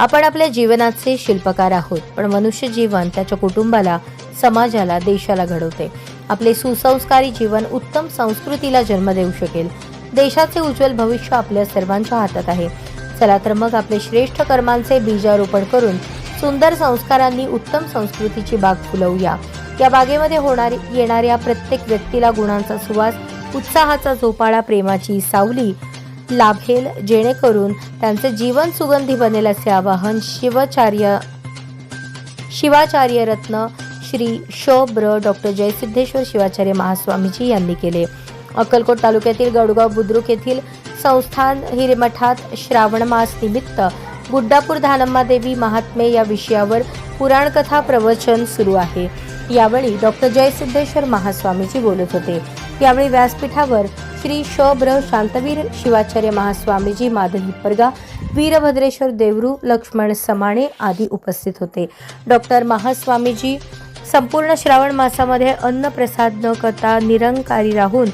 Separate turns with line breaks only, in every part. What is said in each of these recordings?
आपण आपल्या जीवनाचे शिल्पकार आहोत पण मनुष्य जीवन त्याच्या कुटुंबाला समाजाला देशाला घडवते. आपले सुसंस्कारी जीवन उत्तम संस्कृतीला जन्म देऊ शकेल. देशाचे उज्ज्वल भविष्य आपल्या सर्वांच्या हातात आहे. चला तर मग आपले श्रेष्ठ कर्मांचे बीजारोपण करून सुंदर संस्कारांनी उत्तम संस्कृतीची बाग फुलवूया. या बागेमध्ये होणारी येणाऱ्या प्रत्येक व्यक्तीला गुणांचा सुवास उत्साहाचा झोपाळा प्रेमाची सावली लाभेल जेणेकरून त्यांचे जीवन सुगंधी बनेल असे आवाहन शिवाचार्य शिवाचार्य रत्न श्री शोब्र डॉक्टर जयसिद्धेश्वर शिवाचार्य महास्वामीजी यांनी केले. अक्कलकोट तालुक्यातील गडगाव बुद्रुक येथील संस्थान हिरेमठात श्रावण मास निमित्त गुड्डापूर धानम्मा देवी महात्मे या विषयावर पुराणकथा प्रवचन सुरू आहे. यावेळी डॉक्टर जयसिद्धेश्वर महास्वामीजी बोलत होते. यावेळी व्यासपीठावर श्री शोब्र शांतवीर शिवाचार्य महास्वामीजी माधवी परगा वीरभद्रेश्वर देवरू लक्ष्मण समाणे आदी उपस्थित होते. डॉक्टर महास्वामीजी संपूर्ण श्रावण मासामध्ये अन्न प्रसाद न करता निरंकारी राहून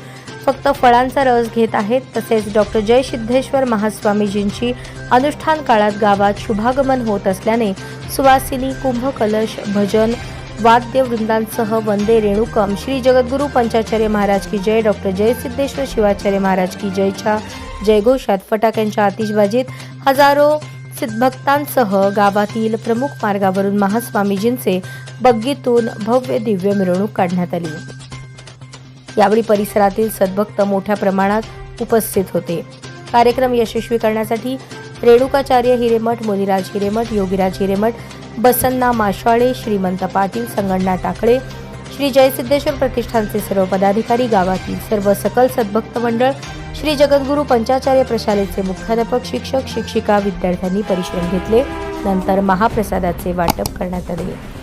फक्त फळांचा रस घेत आहेत तसेच डॉक्टर जय सिद्धेश्वर महास्वामीजींची अनुष्ठान काळात गावात शुभागमन होत असल्याने सुवासिनी कुंभ कलश भजन वाद्यवृंदांसह वंदे रेणुकम. श्री जगद्गुरू पंचाचार्य महाराज की जय. डॉक्टर जय सिद्धेश्वर शिवाचार्य महाराज की जयच्या जयघोषात फटाक्यांच्या आतिषबाजीत हजारो सिद्धभक्तांसह गावातील प्रमुख मार्गावरून महास्वामीजींचे बग्गीतून भव्य दिव्य मिरवणूक काढण्यात आली. यावेळी परिसरातील सद्भक्त मोठ्या प्रमाणात उपस्थित होते. कार्यक्रम यशस्वी करण्यासाठी रेणुकाचार्य हिरेमठ मुनिराज हिरेमठ योगीराज हिरेमठ बसन्ना माशवाळे श्रीमंत पाटील संगणना टाकळे श्री जयसिद्धेश्वर प्रतिष्ठानचे सर्व पदाधिकारी गावातील सर्व सकल सद्भक्त मंडळ श्री जगद्गुरू पंचाचार्य प्रशालेचे मुख्याध्यापक शिक्षक शिक्षिका विद्यार्थ्यांनी परिश्रम घेतले. नंतर महाप्रसादाचे वाटप करण्यात आले.